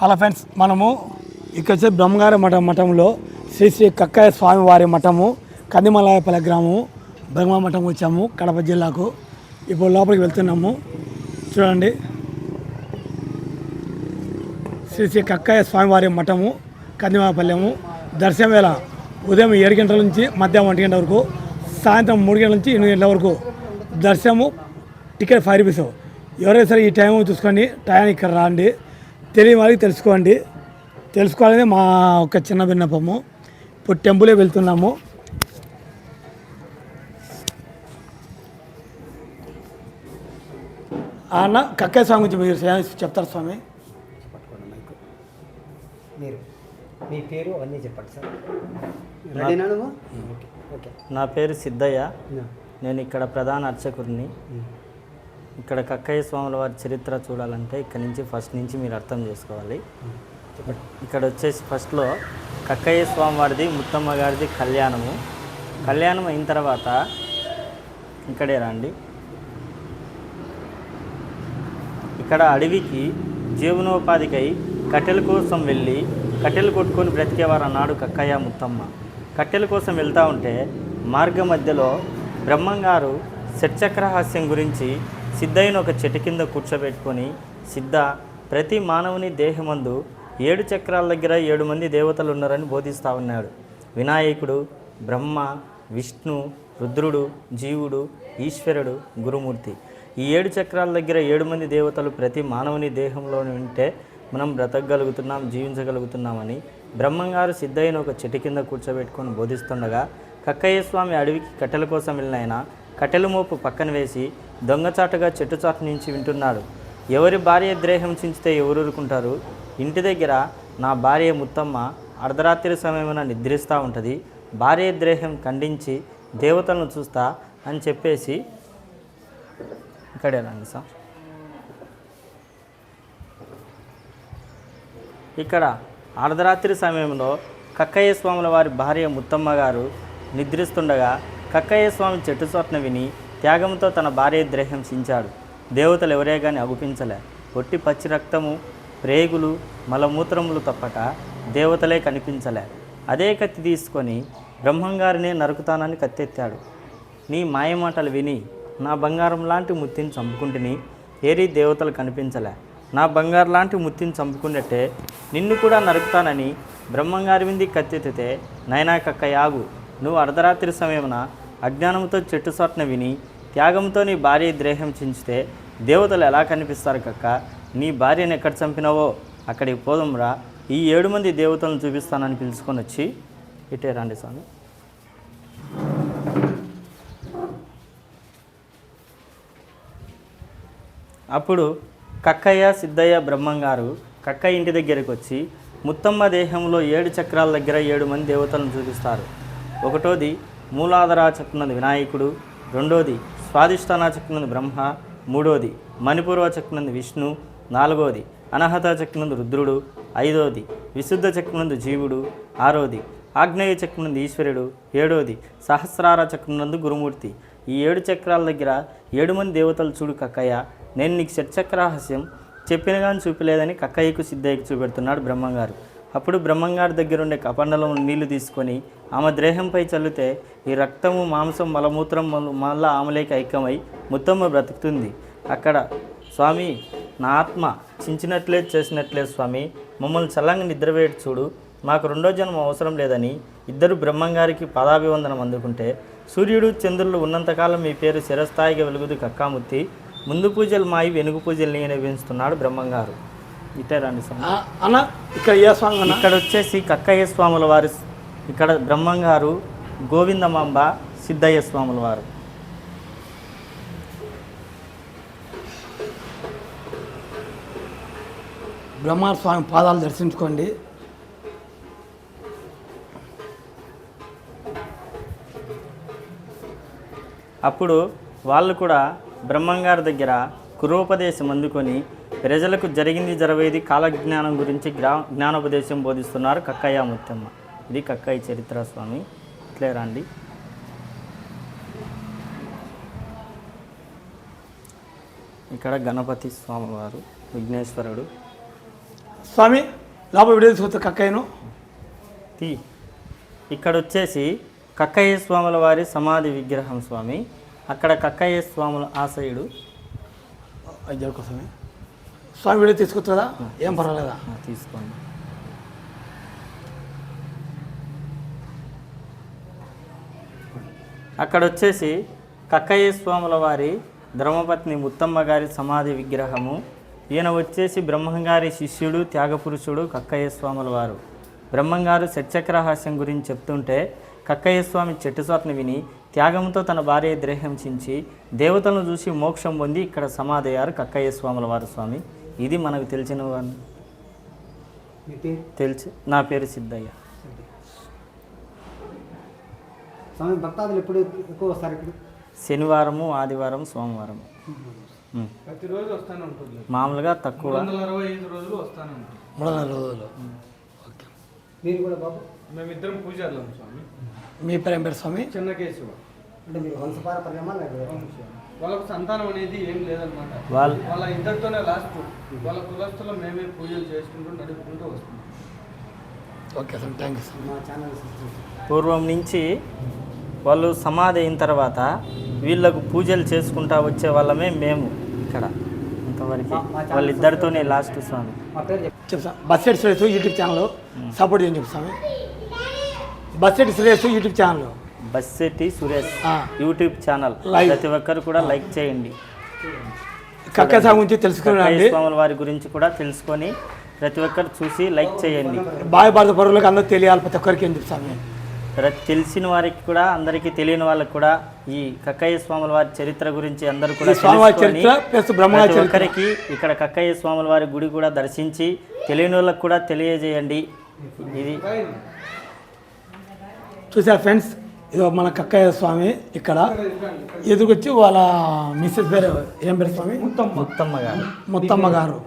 Hello friends మనము ఇక్కడ వచ్చే బ్రహ్మగారి మఠం మఠంలో శ్రీ శ్రీ కక్కయ్య స్వామి వారి మఠము కందిమలాయపల్లి గ్రామము బ్రహ్మ మఠం వచ్చాము కడప జిల్లాకు. ఇప్పుడు లోపలికి వెళ్తున్నాము. చూడండి. శ్రీ శ్రీ కక్కయ్య స్వామివారి మఠము కందిమాపల్లెము దర్శనం వేళ ఉదయం ఏడు గంటల నుంచి మధ్యాహ్నం ఒంటి గంట వరకు సాయంత్రం మూడు గంటల నుంచి ఎనిమిది గంటల వరకు దర్శనము టికెట్ ఫైవ్ రూపీస్ ఎవరైనా సరే ఈ టైం చూసుకొని టయానికి ఇక్కడ రాండి. తెలియని వాళ్ళకి తెలుసుకోండి. తెలుసుకోవాలని మా ఒక చిన్న విన్నపము. ఇప్పుడు టెంపులే వెళ్తున్నాము. ఆ అన్న కక్కయ్య స్వామి గురించి మీరు చెప్తారు స్వామి? మీరు మీ పేరు అవన్నీ చెప్పండి సార్. రెడీనా నువ్వు? ఓకే. ఓకే. నా పేరు సిద్ధయ్య. నేను ఇక్కడ ప్రధాన అర్చకుడిని. ఇక్కడ కక్కయ్య స్వాముల వారి చరిత్ర చూడాలంటే ఇక్కడ నుంచి ఫస్ట్ నుంచి మీరు అర్థం చేసుకోవాలి. ఇక్కడ వచ్చేసి ఫస్ట్లో కక్కయ్య స్వామి వారిది ముత్తమ్మ గారిది కళ్యాణము. కళ్యాణం అయిన తర్వాత ఇక్కడే రండి. ఇక్కడ అడవికి జీవనోపాధికై కట్టెల కోసం వెళ్ళి కట్టెలు కొట్టుకొని బ్రతికేవారు అన్నాడు కక్కయ్య ముత్తమ్మ. కట్టెల కోసం వెళ్తూ ఉంటే మార్గ మధ్యలో బ్రహ్మంగారు షట్చక్రహాస్యం గురించి సిద్ధయ్యను ఒక చెట్టు కింద కూర్చోబెట్టుకొని సిద్ధ ప్రతి మానవుని దేహమందు ఏడు చక్రాల దగ్గర ఏడు మంది దేవతలు ఉన్నారని బోధిస్తూ ఉన్నాడు. వినాయకుడు బ్రహ్మ విష్ణు రుద్రుడు జీవుడు ఈశ్వరుడు గురుమూర్తి. ఈ ఏడు చక్రాల దగ్గర ఏడు మంది దేవతలు ప్రతి మానవుని దేహంలో ఉంటే మనం బ్రతకగలుగుతున్నాం జీవించగలుగుతున్నామని బ్రహ్మంగారు సిద్ధయ్యను ఒక చెట్టు కింద కూర్చోబెట్టుకొని బోధిస్తుండగా కక్కయ్య స్వామి అడవికి కట్టెల కోసం వెళ్ళిన ఆయన కట్టెల మోపు పక్కన వేసి దొంగచాటుగా చెట్టు చాటు నుంచి వింటున్నాడు. ఎవరి భార్య ద్రేహం చించితే ఎవరు ఊరుకుంటారు ఇంటి దగ్గర నా భార్య ముత్తమ్మ అర్ధరాత్రి సమయమున నిద్రిస్తూ ఉంటుంది. భార్య ద్రేహం ఖండించి దేవతలను చూస్తా అని చెప్పేసి ఇక్కడేనండి సార్. ఇక్కడ అర్ధరాత్రి సమయంలో కక్కయ్య స్వాముల వారి భార్య ముత్తమ్మ గారు నిద్రిస్తుండగా కక్కయ్య స్వామి చెట్టు చోట్న విని త్యాగంతో తన భార్య ద్రేహం సించాడు. దేవతలు ఎవరే కానీ అగుపించలే. ఒట్టి పచ్చి రక్తము ప్రేగులు మలమూత్రములు తప్పక దేవతలే కనిపించలే. అదే కత్తి తీసుకొని బ్రహ్మంగారినే నరుకుతానని కత్తెత్తాడు. నీ మాయమాటలు విని నా బంగారం లాంటి ముత్తిని చంపుకుంటుని ఏరీ దేవతలు కనిపించలే. నా బంగారు లాంటి ముత్తిని చంపుకున్నట్టే నిన్ను కూడా నరుకుతానని బ్రహ్మంగారి వింది కత్తెత్తితే నైనా కక్క యాగు నువ్వు అర్ధరాత్రి సమయమున అజ్ఞానంతో చెట్టు సొట్న విని త్యాగంతో నీ భార్య ద్రేహం చించితే దేవతలు ఎలా కనిపిస్తారు కక్క? నీ భార్యను ఎక్కడ చంపినావో? అక్కడికి పోదంరా. ఈ ఏడు మంది దేవతలను చూపిస్తానని పిలుచుకొని వచ్చి ఇటే రండి స్వామి. అప్పుడు కక్కయ్య సిద్ధయ్య బ్రహ్మంగారు కక్కయ్య ఇంటి దగ్గరికి వచ్చి ముత్తమ్మ దేహంలో ఏడు చక్రాల దగ్గర ఏడు మంది దేవతలను చూపిస్తారు. ఒకటోది మూలాధార చక్రనది వినాయకుడు రెండోది స్వాదిష్టాన చక్రనందు బ్రహ్మ మూడోది మణిపూర్వ చక్రనందు విష్ణు నాలుగోది అనహత చక్రనందు రుద్రుడు ఐదోది విశుద్ధ చక్రనందు జీవుడు ఆరోది ఆగ్నేయ చక్రనందు ఈశ్వరుడు ఏడోది సహస్రార చక్రనందు గురుమూర్తి. ఈ ఏడు చక్రాల దగ్గర ఏడు మంది దేవతలు చూడు కక్కయ్య నేను నీకు షట్చక్రహస్యం చెప్పిన కానీ చూపలేదని కక్కయ్యకు సిద్ధయ్యకు చూపెడుతున్నాడు బ్రహ్మంగారు. అప్పుడు బ్రహ్మంగారి దగ్గర ఉండే కపండలం నీళ్ళు తీసుకొని ఆమె దేహంపై చల్లితే ఈ రక్తము మాంసం మలమూత్రం మల- మళ్ళా ఆమెలేక ఐక్యమై ముత్తమ్మ బ్రతుకుతుంది. అక్కడ స్వామి నా ఆత్మ చించినట్లే చేసినట్లే స్వామి మమ్మల్ని చల్లంగా నిద్రవేటి చూడు మాకు రెండో జన్మ అవసరం లేదని ఇద్దరు బ్రహ్మంగారికి పదాభివందనం అందుకుంటే సూర్యుడు చంద్రులు ఉన్నంతకాలం మీ పేరు శిరస్థాయిగా వెలుగుదు కక్కాముత్తి ముందు పూజలు మాయి వెనుక పూజలు నేనే బ్రహ్మంగారు. ఇటే రండి స్వామి ఆ, అన్న ఇక్కడ ఏ స్వామి ఇక్కడ వచ్చేసి కక్కయ్య స్వాముల వారు ఇక్కడ బ్రహ్మంగారు గోవిందమాంబ సిద్ధయ్య స్వాముల వారు. బ్రహ్మ స్వామి పాదాలు దర్శించుకోండి. అప్పుడు వాళ్ళు కూడా బ్రహ్మంగారి దగ్గర కురోపదేశం అందుకొని ప్రజలకు జరిగింది జరవేది కాలజ్ఞానం గురించి గ్రా జ్ఞానోపదేశం బోధిస్తున్నారు కక్కయ్య ముత్తమ్మ. ఇది కక్కయ్య చరిత్ర స్వామి. ఇట్లే రండి. ఇక్కడ గణపతి స్వామి వారు విఘ్నేశ్వరుడు. స్వామి లోపల వీడియో తీసుకొస్తా కక్కయ్యను. తీ. ఇక్కడ వచ్చేసి కక్కయ్య స్వాముల వారి సమాధి విగ్రహం స్వామి. అక్కడ కక్కయ్య స్వాముల ఆశయుడు. స్వామి స్వామి వీడియో తీసుకొస్తుందా? ఏం పర్వాలేదా? తీసుకోండి. అక్కడ వచ్చేసి కక్కయ్య స్వాముల వారి ధర్మపత్ని ముత్తమ్మ గారి సమాధి విగ్రహము. ఈయన వచ్చేసి బ్రహ్మంగారి శిష్యుడు త్యాగపురుషుడు కక్కయ్య స్వాముల వారు. బ్రహ్మంగారు సత్యక్రహాస్యం గురించి చెప్తుంటే కక్కయ్య స్వామి చెట్టు స్వప్న విని త్యాగంతో తన భార్య ద్రేహించి దేవతలను చూసి మోక్షం పొంది ఇక్కడ సమాధయ్యారు కక్కయ్య స్వాముల వారు స్వామి. ఇది మనకు తెలిసిన పేరు? తెలిసి నా పేరు సిద్ధయ్య. స్వామి భక్తాదులు ఎప్పుడు ఎక్కువ వస్తారు ఇక్కడ? శనివారము ఆదివారం సోమవారం. ప్రతిరోజు వస్తానే ఉంటుంది మామూలుగా తక్కువ. వందల అరవై ఐదు రోజులు వస్తానే ఉంటుంది. మూడు నాలుగు రోజులు. ఓకే మీరు కూడా బాబు? మేమిద్దరం పూజారులం స్వామి. మీ పేరు స్వామి? చిన్న కేశవ అంటే మీరు స్వామి. వాళ్ళకు సంతానం అనేది ఏం లేదనమాట వాళ్ళు వాళ్ళ ఇద్దరితోనే లాస్ట్. వాళ్ళ కులస్తులో మేమే పూజలు చేసుకుంటూ నడుపుకుంటూ వస్తున్నాం. ఓకే స్వామి థ్యాంక్ యూ స్వామి మా ఛానల్ పూర్వం నుంచి వాళ్ళు సమాధి అయిన తర్వాత వీళ్ళకు పూజలు చేసుకుంటా వచ్చే వాళ్ళమే మేము ఇక్కడ. ఇంతవరకు వాళ్ళిద్దరితోనే లాస్ట్ స్వామి. చెప్తా Basset Suresh YouTube channel. Support చేయని చెప్పు స్వామి Basset Suresh YouTube channel. Bassetti Suresh. YouTube channel. ప్రతి ఒక్కరు కూడా లైక్ చేయండి. కక్క గురించి స్వాముల వారి గురించి కూడా తెలుసుకొని ప్రతి ఒక్కరు చూసి లైక్ చేయండి. బావి భారత పరువులకు అందరూ తెలియాలి ప్రతి ఒక్కరికి చెప్పు స్వామి ప్రతి తెలిసిన వారికి కూడా అందరికీ తెలియని వాళ్ళకి కూడా ఈ కక్కయ్య స్వాముల వారి చరిత్ర గురించి అందరూ కూడా తెలుసుకొని ఒక్కరికి ఇక్కడ కక్కయ్య స్వాముల వారి గుడి కూడా దర్శించి తెలియని వాళ్ళకి కూడా తెలియజేయండి. ఇది చూసారు ఫ్రెండ్స్? ఇది మన కక్కయ్య స్వామి ఇక్కడ. ఎదురుకొచ్చి వాళ్ళ మిస్సెస్ పేరు ఏం పేరు స్వామి? ముత్తమ్మ. గారు. ముత్తమ్మ గారు.